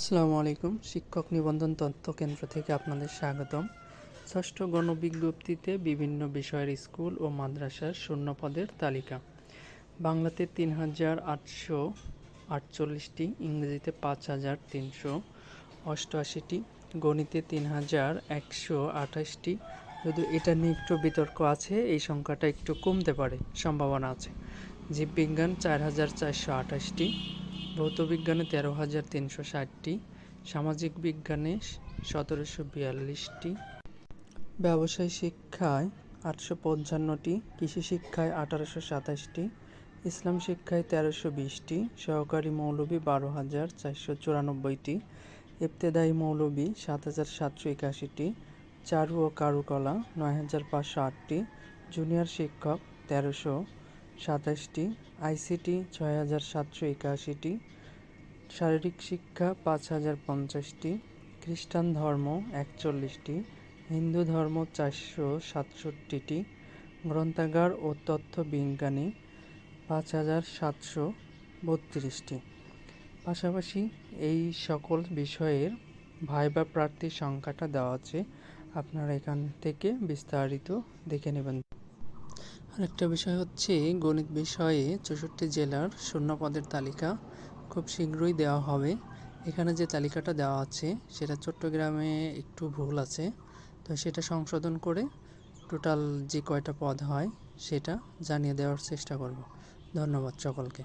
আসসালামু আলাইকুম, শিক্ষক নিবন্ধন তথ্য কেন্দ্র থেকে আপনাদের স্বাগতম। ষষ্ঠ গণবিজ্ঞপ্তিতে বিভিন্ন বিষয়ের স্কুল ও মাদ্রাসার শূন্য পদের তালিকা। বাংলাতে তিন হাজার আটশো আটচল্লিশটি, ইংরেজিতে পাঁচ হাজার তিনশো অষ্টআশিটি, গণিতে তিন হাজার একশো আঠাশটি। যদিও এটা নিয়ে একটু বিতর্ক আছে, এই সংখ্যাটা একটু কমতে পারে, সম্ভাবনা আছে। জীববিজ্ঞান চার হাজার চারশো আঠাশটি ভৌতবিজ্ঞানে তেরো হাজার তিনশো ষাটটি সামাজিক বিজ্ঞানে সতেরোশো বিয়াল্লিশটি, ব্যবসায় শিক্ষায় আটশো পঞ্চান্নটি, কৃষি শিক্ষায় আঠারোশো সাতাশটি, ইসলাম শিক্ষায় তেরোশো বিশটি, সহকারী মৌলবী বারো হাজার চারশো চুরানব্বইটি, ইবতেদায়ী মৌলবী সাত হাজার সাতশো একাশিটি, চারু ও কারুকলা নয় হাজার পাঁচশো আটটি, জুনিয়র শিক্ষক তেরোশো সাতাশটি, আইসিটি ছয় হাজার সাতশো একাশিটি শারীরিক শিক্ষা পাঁচ হাজার পঞ্চাশটি, খ্রিস্টান ধর্ম একচল্লিশটি, হিন্দু ধর্ম চারশো সাতষট্টিটি, গ্রন্থাগার ও তথ্য বিজ্ঞানী পাঁচ হাজার সাতশো বত্রিশটি। পাশাপাশি এই সকল বিষয়ের ভাইবা প্রার্থীর সংখ্যাটা দেওয়া আছে, আপনারা এখান থেকে বিস্তারিত দেখে নেবেন। আরেকটা বিষয় হচ্ছে গণিত বিষয়ে চৌষট্টি জেলার শূন্য পদের তালিকা খুব শীঘ্রই দেওয়া হবে। এখানে যে তালিকাটা দেওয়া আছে, সেটা চট্টগ্রামে একটু ভুল আছে। তো সেটা সংশোধন করে টোটাল যে কয়টা পদ হয়, সেটা জানিয়ে দেওয়ার চেষ্টা করব। ধন্যবাদ সকলকে।